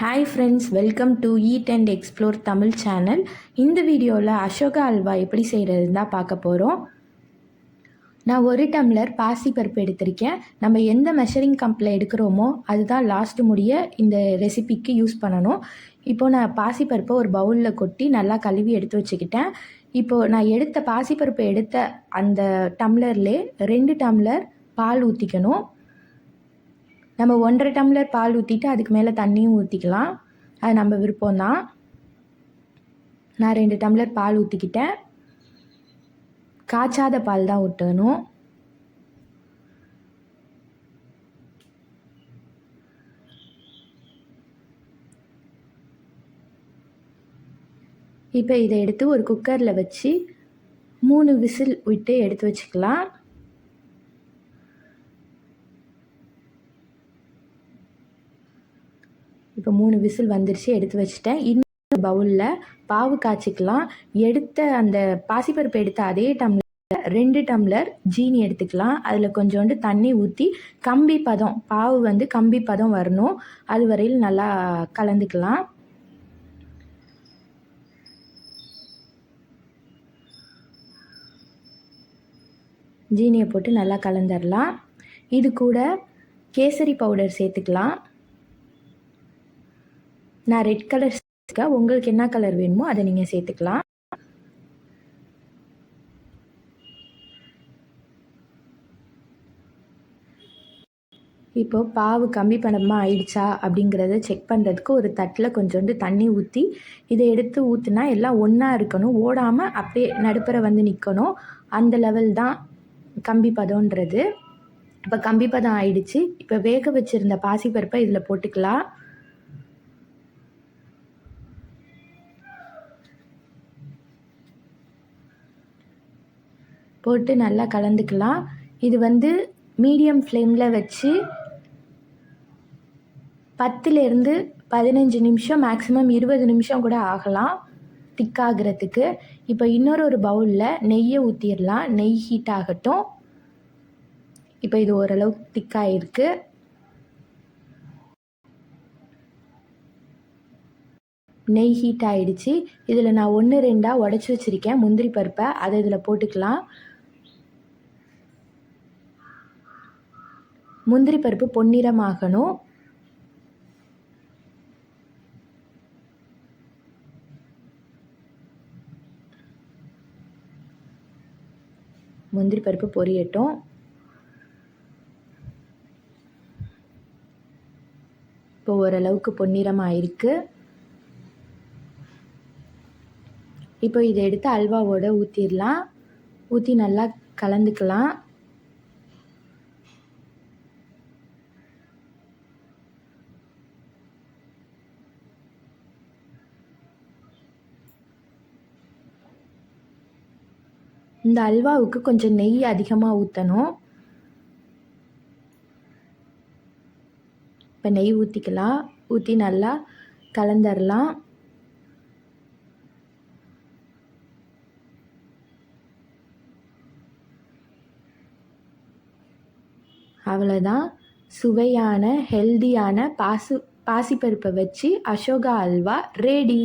Hi friends welcome to eat and explore Tamil channel இந்த வீடியோவில் அசோகா அல்வா எப்படி செய்கிறதுன்னு தான் பார்க்க போகிறோம் நான் ஒரு டம்ளர் பாசிப்பருப்பு எடுத்திருக்கேன். நம்ம எந்த மெஷரிங் கப்பில் எடுக்கிறோமோ அதுதான் லாஸ்ட்டு முடிய இந்த ரெசிபிக்கு யூஸ் பண்ணணும். இப்போது நான் பாசிப்பருப்பை ஒரு பவுலில் கொட்டி நல்லா கழுவி எடுத்து வச்சுக்கிட்டேன். இப்போது நான் எடுத்த பாசிப்பருப்பை எடுத்த அந்த டம்ளர்லே ரெண்டு டம்ளர் பால் ஊற்றிக்கணும் நம்ம ஒன்றரை டம்ளர் பால் ஊற்றிட்டு அதுக்கு மேலே தண்ணியும் ஊற்றிக்கலாம் அது நம்ம விருப்பம்தான். நான் ரெண்டு டம்ளர் பால் ஊற்றிக்கிட்டேன் காய்ச்சாத பால் தான் ஊற்றணும் இப்போ இதை எடுத்து ஒரு குக்கரில் வச்சு மூணு விசில் விட்டு எடுத்து வச்சுக்கலாம். இப்போ மூணு விசில் வந்துருச்சு எடுத்து வச்சுட்டேன். இன்னொரு பவுலில் பாவு காய்ச்சிக்கலாம். எடுத்த அந்த பாசிப்பருப்பு எடுத்த அதே டம்ளர் ரெண்டு டம்ளர் ஜீனி எடுத்துக்கலாம். அதில் கொஞ்சோண்டு தண்ணி ஊற்றி கம்பி பதம் பாவு வந்து கம்பி பதம் வரணும். அது வரையில் நல்லா கலந்துக்கலாம். ஜீனியை போட்டு நல்லா கலந்துடலாம் இது கூட கேசரி பவுடர் சேர்த்துக்கலாம். நான் ரெட் கலர் சேர்த்துக்க. உங்களுக்கு என்ன கலர் வேணுமோ அதை நீங்கள் சேர்த்துக்கலாம். இப்போ பாவு கம்மி பணமாக ஆயிடுச்சா அப்படிங்கிறத செக் பண்ணுறதுக்கு ஒரு தட்டில் கொஞ்சோண்டு தண்ணி ஊற்றி இதை எடுத்து ஊற்றுனா எல்லாம் ஒன்றா இருக்கணும். ஓடாமல் அப்படியே நடுப்புற வந்து நிற்கணும் அந்த லெவல் தான் கம்பி பதம்ன்றது. இப்போ கம்பி பதம் ஆயிடுச்சு. இப்போ வேக வச்சுருந்த பாசிப்பருப்பை இதில் போட்டுக்கலாம். போட்டு நல்லா கலந்துக்கலாம். இது வந்து மீடியம் ஃப்ளேமில் வச்சு பத்துலேருந்து பதினஞ்சு நிமிஷம் மேக்ஸிமம் இருபது நிமிஷம் கூட ஆகலாம் திக்காகிறதுக்கு இப்போ இன்னொரு ஒரு பவுலில் நெய்யை ஊற்றிடலாம் நெய் ஹீட் ஆகட்டும். இப்போ இது ஓரளவுக்கு திக்காயிருக்கு நெய் ஹீட் ஆகிடுச்சி இதில் நான் ஒன்று ரெண்டாக உடச்சி வச்சுருக்கேன். முந்திரி பருப்பை. அதை இதில் போட்டுக்கலாம். முந்திரி பருப்பு பொன்னிறமாகணும். முந்திரி பருப்பு பொரியட்டும். இப்போ ஓரளவுக்கு பொன்னிறமாக இருக்குது இப்போ இதை எடுத்து அல்வாவோட ஊற்றிடலாம் ஊற்றி நல்லா கலந்துக்கலாம். இந்த அல்வாவுக்கு கொஞ்சம் நெய் அதிகமாக ஊற்றணும் இப்போ நெய் ஊற்றிக்கலாம் ஊற்றி நல்லா கலந்துடலாம் அவ்வளோதான் சுவையான ஹெல்தியான பாசு பாசிப்பருப்பை வச்சு அசோகா அல்வா ரெடி